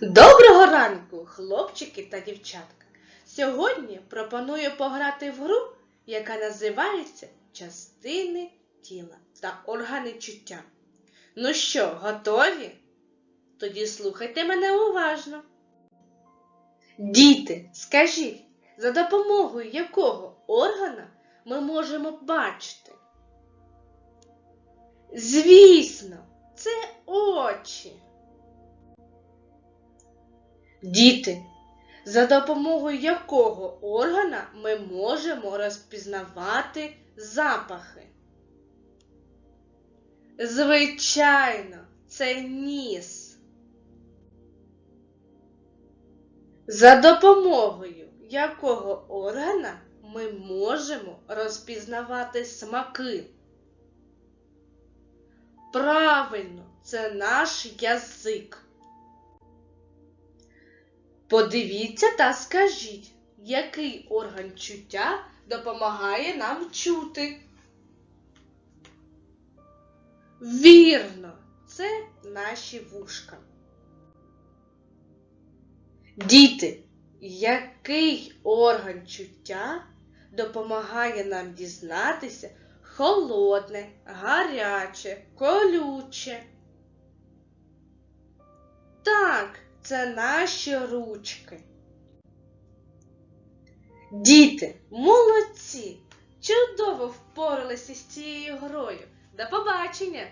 Доброго ранку, хлопчики та дівчатка. Сьогодні пропоную пограти в гру, яка називається Частини тіла та органи чуття. Ну що, готові? Тоді слухайте мене уважно. Діти, скажіть, за допомогою якого органа ми можемо бачити? Звісно, це очі. Діти, за допомогою якого органа ми можемо розпізнавати запахи? Звичайно, це ніс. За допомогою якого органа ми можемо розпізнавати смаки? Правильно, це наш язик. Подивіться та скажіть, який орган чуття допомагає нам чути? Вірно, це наші вушка. Діти, який орган чуття допомагає нам дізнатися холодне, гаряче, колюче? Це наші ручки. Діти, молодці! Чудово впоралися з цією грою. До побачення!